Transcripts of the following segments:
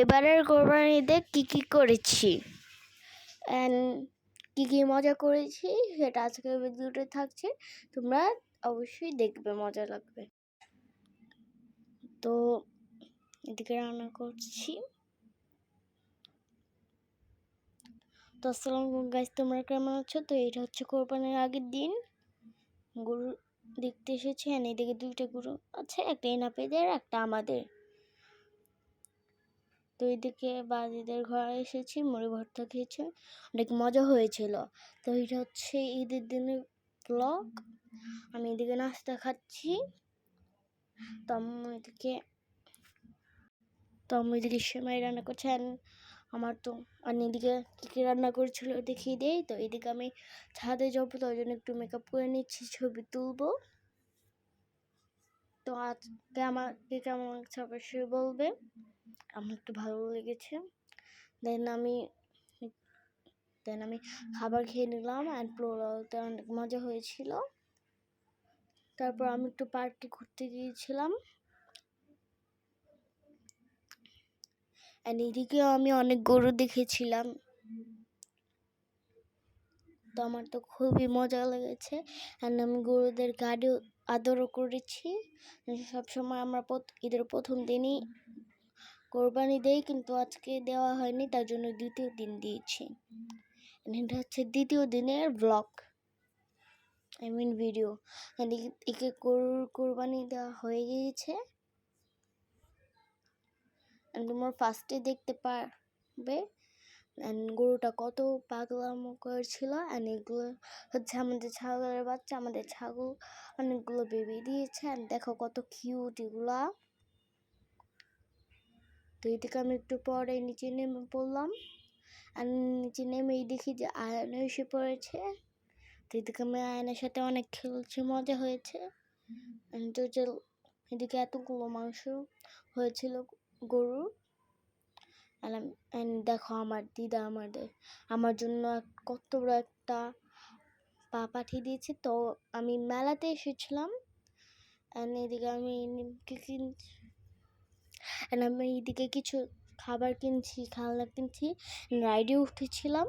এবারের কোরবানি ঈদে কী কী করেছি? অ্যান্ড কী কী মজা করেছি সেটা আজকের ভিডিওতে থাকছে। তোমরা অবশ্যই দেখবে, মজা লাগবে। তো এদিকে রান্না করছি। তো আসসালামু গাইস তোমরা কেমন আছো? তো এটা হচ্ছে কোরবানির আগের দিন। গরু দেখতে এসেছি আর এদিকে দুইটা গরু আছে, একটা এনাপেদের, একটা আমাদের। তো এদিকে বাজিদের ঘরে এসেছি, মুড়ি ভর্তা খেয়েছি, অনেক মজা হয়েছিল। তো এটা হচ্ছে ঈদের দিনের ব্লগ আমি এদিকে নাস্তা খাচ্ছি। তো আম্মু এদিকে তো আম্মু এদিকে সেমাই রান্না করছেন আমার তো, আর এদিকে কী কী রান্না করেছিল দেখিয়ে দেই। তো এদিকে আমি ছাদে যাব, তো ওই জন্য একটু মেকআপ করে নিচ্ছি, ছবি তুলবো। তো আজকে আমাকে কেমন অবশ্যই বলবে। আমার একটু ভালো লেগেছে। দেন আমি দেন আমি খাবার খেয়ে নিলাম অ্যান্ড পোলাওতে অনেক মজা হয়েছিল। তারপর আমি একটু পার্কে ঘুরতে গিয়েছিলাম। অ্যান্ড এদিকেও আমি অনেক গরু দেখেছিলাম। তো আমার তো খুবই মজা লেগেছে। অ্যান্ড আমি গরুদের গাড়ি আদরও করেছি। সবসময় আমরা ঈদের প্রথম দিনই কোরবানি দেই কিন্তু আজকে দেওয়া হয়নি, তার জন্য দ্বিতীয় দিন দিয়েছি। এটা হচ্ছে দ্বিতীয় দিনের ব্লগ আই মিন ভিডিও একে কোরবানি দেওয়া হয়ে গিয়েছে। তোমার ফার্স্টে দেখতে পারবে গরুটা কত পাগলামো করেছিল। অ্যান্ড এগুলো হচ্ছে আমাদের ছাগলের বাচ্চা, আমাদের ছাগল অনেকগুলো বেবি দিয়েছে। অ্যান্ড দেখো কত কিউট এগুলা। তো এদিকে আমি একটু পরে নিচে নেমে পড়লাম। আর নিচে নেমেই দেখি যে আয়না এসে পড়েছে। তো এদিকে আমি আয়নার সাথে অনেক খেলছি, মজা হয়েছে। তো যে এদিকে এতগুলো মাংস হয়েছিল গরু অ্যান্ড দেখো আমার দিদা আমাদের, আমার জন্য কত বড় একটা পা পাঠিয়ে দিয়েছে। তো আমি মেলাতে এসেছিলাম। এদিকে আমি অ্যান্ড আমি এইদিকে কিছু খাবার কিনছি, খেলনা কিনছি রাইডে উঠেছিলাম।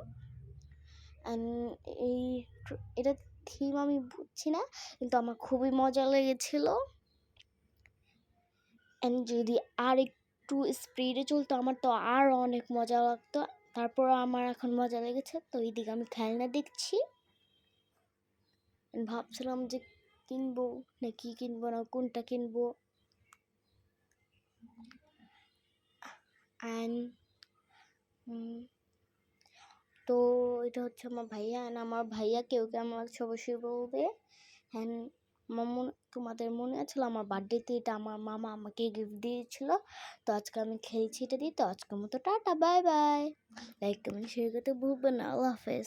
এই এটা থিম আমি বুঝছি না, কিন্তু আমার খুবই মজা লেগেছিলো। অ্যান্ড যদি আর একটু স্পিডে চলতো, আমার তো আর অনেক মজা লাগতো। তারপর আমার এখন মজা লেগেছে, তো এইদিকে আমি খেলনা দেখছি। ভাবছিলাম যে কিনবো, না কি কিনবো না, কোনটা কিনবো। অ্যান্ড তো এটা হচ্ছে আমার ভাইয়া অ্যান্ড আমার ভাইয়া কেউ কে আমার লাগছে অবশ্যই বলবে। অ্যান্ড মনে, তোমাদের মনে আছে আমার বার্থডেতে এটা আমার মামা আমাকে গিফট দিয়েছিল। তো আজকে আমি খেলছি এটা দিয়ে। তো আজকের মতো tata bye bye like comment share করতে ভুলবেন না। আল্লাহ হাফেজ।